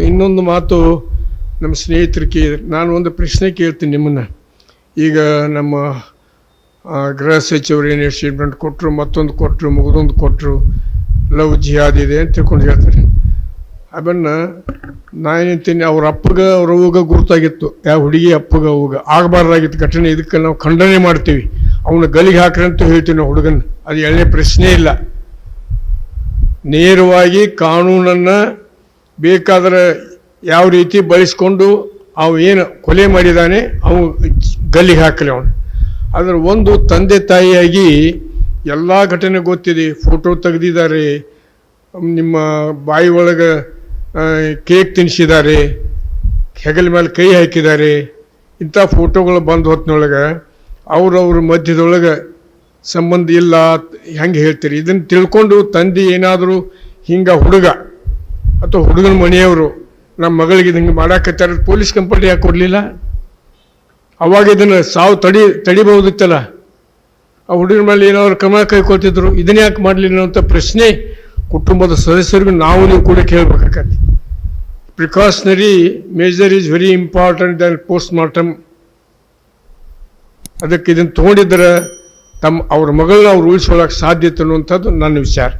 ಇನ್ನೊಂದು ಮಾತು ನಮ್ಮ ಸ್ನೇಹಿತರು ಕೇಳಿದ್ರು ನಾನು ಒಂದು ಪ್ರಶ್ನೆ ಕೇಳ್ತೀನಿ ನಿಮ್ಮನ್ನ. ಈಗ ನಮ್ಮ ಗೃಹ ಸಚಿವರು ಏನು ಸ್ಟೇಟ್ಮೆಂಟ್ ಕೊಟ್ಟರು, ಮತ್ತೊಂದು ಕೊಟ್ಟರು, ಮುಗಿದೊಂದು ಕೊಟ್ಟರು, ಲವ್ ಜಿಹಾದ್ ಇದೆ ಅಂತ ತಿಳ್ಕೊಂಡು ಹೇಳ್ತಾರೆ. ಅದನ್ನು ನಾನೇಂತೀನಿ ಅವ್ರ ಅಪ್ಪಗ, ಅವ್ರ ಹೋಗ ಗುರುತಾಗಿತ್ತು. ಯಾವ ಹುಡುಗಿ ಅಪ್ಪಗ ಹೋಗ ಆಗಬಾರ್ದಾಗಿತ್ತು ಘಟನೆ. ಇದಕ್ಕೆ ನಾವು ಖಂಡನೆ ಮಾಡ್ತೀವಿ. ಅವನ ಗಲಿಗೆ ಹಾಕ್ರಿ ಅಂತ ಹೇಳ್ತೀವಿ ನಾವು ಹುಡುಗನ ಅದು ಎರಡನೇ ಪ್ರಶ್ನೆ ಇಲ್ಲ. ನೇರವಾಗಿ ಕಾನೂನನ್ನು ಬೇಕಾದ್ರೆ ಯಾವ ರೀತಿ ಬಳಸ್ಕೊಂಡು ಅವು ಏನು ಕೊಲೆ ಮಾಡಿದಾನೆ, ಅವು ಗಲ್ಲಿಗೆ ಹಾಕಲಿ ಅವನು. ಆದರೆ ಒಂದು ತಂದೆ ತಾಯಿಯಾಗಿ ಎಲ್ಲ ಘಟನೆ ಗೊತ್ತಿದೆ. ಫೋಟೋ ತೆಗೆದಿದ್ದಾರೆ. ನಿಮ್ಮ ಬಾಯಿ ಒಳಗೆ ಕೇಕ್ ತಿನ್ನಿಸಿದ್ದಾರೆ ಹೆಗಲ ಮೇಲೆ ಕೈ ಹಾಕಿದ್ದಾರೆ. ಇಂಥ ಫೋಟೋಗಳು ಬಂದು ಹೊತ್ತಿನೊಳಗೆ ಅವ್ರವ್ರ ಮಧ್ಯದೊಳಗೆ ಸಂಬಂಧ ಇಲ್ಲ ಹೆಂಗೆ ಹೇಳ್ತೀರಿ? ಇದನ್ನು ತಿಳ್ಕೊಂಡು ತಂದೆ ಏನಾದರೂ ಹಿಂಗೆ ಹುಡುಗ ಅಥವಾ ಹುಡುಗನ ಮನೆಯವರು ನಮ್ಮ ಮಗಳಿಗೆ ಹಿಂಗೆ ಮಾಡಾಕತ್ತಾರ ಪೊಲೀಸ್ ಕಂಪ್ಲೇಂಟ್ ಯಾಕೆ ಕೊಡಲಿಲ್ಲ? ಅವಾಗ ಇದನ್ನು ಸಾವು ತಡಿ, ತಡಿಬಹುದಿತ್ತಲ್ಲ? ಆ ಹುಡುಗನ ಮೇಲೆ ಏನಾದ್ರು ಕ್ರಮ ಕೈಕೊಳ್ತಿದ್ರು ಇದನ್ನ ಯಾಕೆ ಮಾಡಲಿಲ್ಲ ಅಂತ ಪ್ರಶ್ನೆ ಕುಟುಂಬದ ಸದಸ್ಯರಿಗೂ ನಾವು ನೀವು ಕೂಡ ಕೇಳಬೇಕಾಗತ್ತೆ. Precautionary measure is very important than post mortem ಅದಕ್ಕೆ ಇದನ್ನು ತೊಗೊಂಡಿದ್ರೆ ತಮ್ಮ, ಅವ್ರ ಮಗಳನ್ನ ಅವ್ರು ಉಳಿಸ್ಕೊಳ್ಳೋಕೆ ಸಾಧ್ಯತೆ ಅನ್ನುವಂಥದ್ದು ನನ್ನ ವಿಚಾರ.